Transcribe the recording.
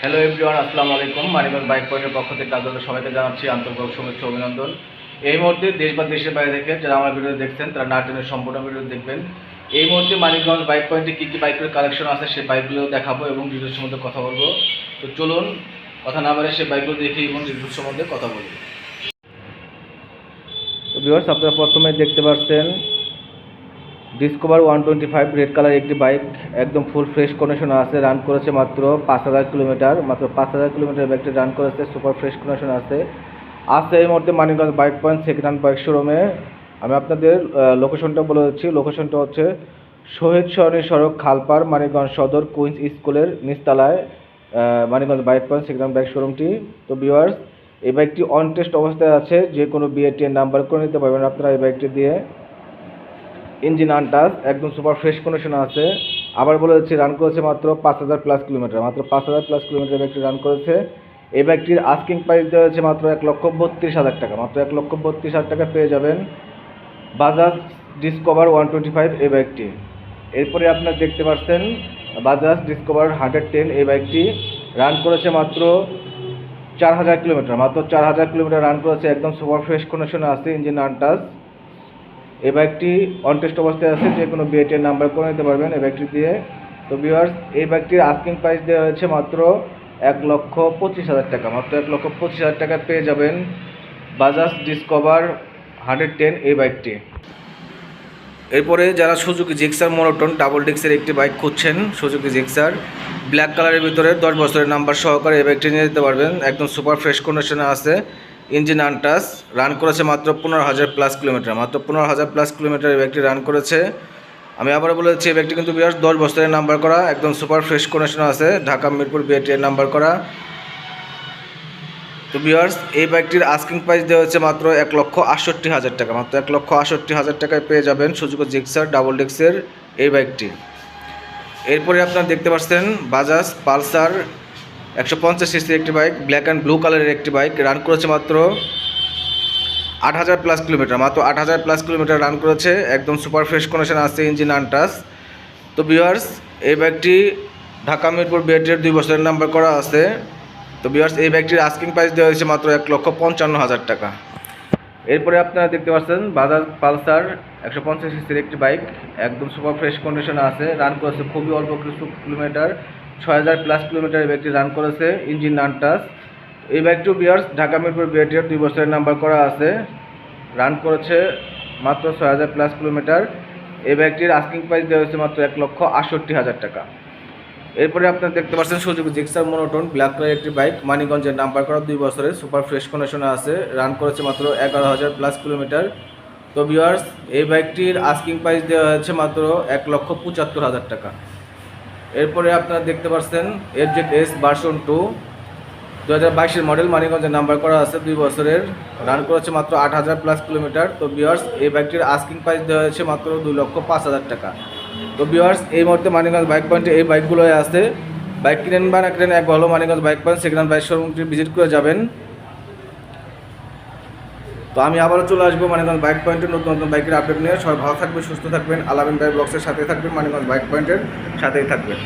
Hello everyone আসসালামু আলাইকুম। Manikganj bike পয়েন্টের পক্ষ থেকে আপনাদের সবাইকে জানাচ্ছি আন্তর্গত শুভেচ্ছা অভিনন্দন। এই মুহূর্তে দেশ বা দেশের বাইরে থেকে যারা আমার ভিডিও দেখছেন, তারা না টেনের সম্পূর্ণ ভিডিও দেখবেন। এই মুহূর্তে মানিকগঞ্জ বাইক পয়েন্টে কী কী বাইকের কালেকশন আছে, সেই বাইকগুলো দেখাবো এবং রিভিউ সম্বন্ধে কথা বলব। তো চলুন, কথা না বলে সেই বাইকগুলো দেখি এবং রিভিউ সম্বন্ধে কথা বলি। তো ভিউয়ার্স আপনারা প্রথমে দেখতে পাচ্ছেন Discover one twenty five red colour একটি বাইক একদম ফুল ফ্রেশ কন্ডিশনে আছে রান করেছে মাত্র পাঁচ হাজার কিলোমিটার মাত্র পাঁচ হাজার কিলোমিটার বাইকটি রান করেছে সুপার ফ্রেশ কন্ডিশনে আছে। আছে এই মুহূর্তে Manikganj bike point second hand bike শোরুমে আমি আপনাদের লোকেশনটা বলে দিচ্ছি। লোকেশনটা হচ্ছে শহীদ সরণী সড়ক খালপাড় মানিকগঞ্জ সদর কুইন্স স্কুলের নিচতলায় আহ, Manikganj bike point second hand bike শোরুমটি তো ভিউয়ার্স এই বাইকটি অন টেস্ট অবস্থায় আছে যে কোনো বিএটি এর নাম্বার করে নিতে পারবেন আপনারা এই বাইকটি দিয়ে। ইঞ্জিন আনটাস একদম সুপার ফ্রেশ কন্ডিশনে আছে। আবার বলে দিচ্ছি রান করেছে মাত্র পাঁচ হাজার প্লাস কিলোমিটার মাত্র পাঁচ হাজার প্লাস কিলোমিটার ব্যাগটি রান করেছে। এই ব্যাগটির আস্কিং প্রাইস দেওয়া হয়েছে মাত্র এক লক্ষ বত্রিশ হাজার টাকা। মাত্র এক লক্ষ বত্রিশ হাজার টাকা পেয়ে যাবেন Bajaj Discover one twenty five এই বাইকটি এরপরে আপনারা দেখতে পাচ্ছেন বাজাজ ডিসকভার হান্ড্রেড টেন এই বাইকটি রান করেছে মাত্র চার হাজার কিলোমিটার মাত্র চার হাজার কিলোমিটার রান করেছে, একদম সুপার ফ্রেশ কন্ডিশনে আছে ইঞ্জিন আনটাস এই বাইকটি অনটেস্ট অবস্থায় আছে, যে কোনো বিএটের নাম্বার করে নিতে পারবেন এই বাইকটি দিয়ে। তো ভিউয়ার্স এই বাইকটির আস্কিং প্রাইস দেওয়া হয়েছে মাত্র এক লক্ষ পঁচিশ হাজার টাকা। মাত্র এক লক্ষ পঁচিশ হাজার টাকা পেয়ে যাবেন বাজাজ ডিসকভার হান্ড্রেড টেন এই বাইকটি এরপরে যারা সুজুকি জিক্সার মোনোটন ডাবল ডিক্সের একটি বাইক খুঁজছেন সুজুকি জিক্সার ব্ল্যাক কালারের ভিতরে দশ বছরের নাম্বার সহকারে এই বাইকটি নিয়ে যেতে পারবেন। একদম সুপার ফ্রেশ কন্ডিশনে আছে। ইঞ্জিন আনটাস রান করেছে মাত্র পনেরো হাজার প্লাস কিলোমিটার। মাত্র পনেরো হাজার প্লাস কিলোমিটার এই বাইকটি রান করেছে। আমি আবার বলে দিচ্ছি, এই ব্যাগটি কিন্তু বিরাট দশ বছরের নাম্বার করা, একদম সুপার ফ্রেশ কন্ডিশনে আছে, ঢাকা, মিরপুর বিএটি এর নাম্বার করা। তো বিয়ার্স এই বাইকটির আস্কিং প্রাইস দেওয়া হচ্ছে মাত্র এক লক্ষ আটষট্টি হাজার টাকা। মাত্র এক লক্ষ আটষট্টি হাজার টাকায় পেয়ে যাবেন সুযোগ জিক্সার ডাবল ডিক্সের এই বাইকটি এরপরে আপনারা দেখতে পাচ্ছেন, বাজাজ পালসার একশো পঞ্চাশ সিসির একটি বাইক ব্ল্যাক অ্যান্ড ব্লু কালারের একটি বাইক রান করেছে মাত্র আট হাজার প্লাস কিলোমিটার মাত্র আট হাজার প্লাস কিলোমিটার রান করেছে, একদম সুপার ফ্রেশ কন্ডিশন আছে ইঞ্জিন আনটাস তো বিয়ার্স এই বাইকটি ঢাকা মিরপুর বিএটির দুই বছরের নাম্বার করা আছে। তো বিয়ার্স এই বাইকটির আস্কিং প্রাইস দেওয়া হয়েছে মাত্র এক লক্ষ পঞ্চান্ন হাজার টাকা। এরপরে আপনারা দেখতে পাচ্ছেন বাজাজ পালসার একশো পঞ্চাশ সিসির একটি বাইক একদম সুপার ফ্রেশ কন্ডিশনে আছে রান করেছে খুবই অল্প কিছু কিলোমিটার ছয় হাজার প্লাস কিলোমিটার এই বাইকটি রান করেছে ইঞ্জিন টাচ এই বাইকটিও বিয়ার্স ঢাকা মিরপুর বিআরটির দুই বছরের নাম্বার করা আছে। রান করেছে মাত্র ছয় হাজার প্লাস কিলোমিটার এই বাইকটির আস্কিং প্রাইস দেওয়া হয়েছে মাত্র এক লক্ষ আটষট্টি হাজার টাকা। এরপরে আপনারা দেখতে পাচ্ছেন সুযোগ জিক্সার মোনোটন ব্ল্যাক কালার একটি বাইক মানিগঞ্জের নাম্বার করা দুই বছরের সুপার ফ্রেশ কন্ডিশনে আছে। রান করেছে মাত্র এগারো হাজার প্লাস কিলোমিটার তো ভিউয়ার্স এই বাইকটির আস্কিং প্রাইস দেওয়া হয়েছে মাত্র এক লক্ষ পঁচাত্তর হাজার টাকা। এরপরে আপনারা দেখতে পাচ্ছেন F Z S version two. দু হাজার বাইশের মডেল মানিগঞ্জের নাম্বার করা আছে, দুই বছরের। রান করেছে মাত্র আট হাজার প্লাস কিলোমিটার তো বিয়ার্স এই বাইকটির আস্কিং প্রাইস দেওয়া হয়েছে মাত্র দুই লক্ষ পাঁচ হাজার টাকা। তো বিয়ার্স এই মুহূর্তে মানিগঞ্জ বাইক পয়েন্টে এই বাইকগুলোই আছে। বাইক কিনেন বা না কিনেন, এক ভালো Manikganj bike point hand bike শোরুমটি visit করে যাবেন। তো আমি আবারও চলে আসব মানিগঞ্জ বাইক পয়েন্টের নতুন নতুন বাইকের আপডেট নিয়ে। সবাই ভালো থাকবেন, সুস্থ থাকবেন। আলামিন বাইক ব্লগসের সাথেই থাকবেন মানিগঞ্জ বাইক পয়েন্টের সাথেই থাকবেন।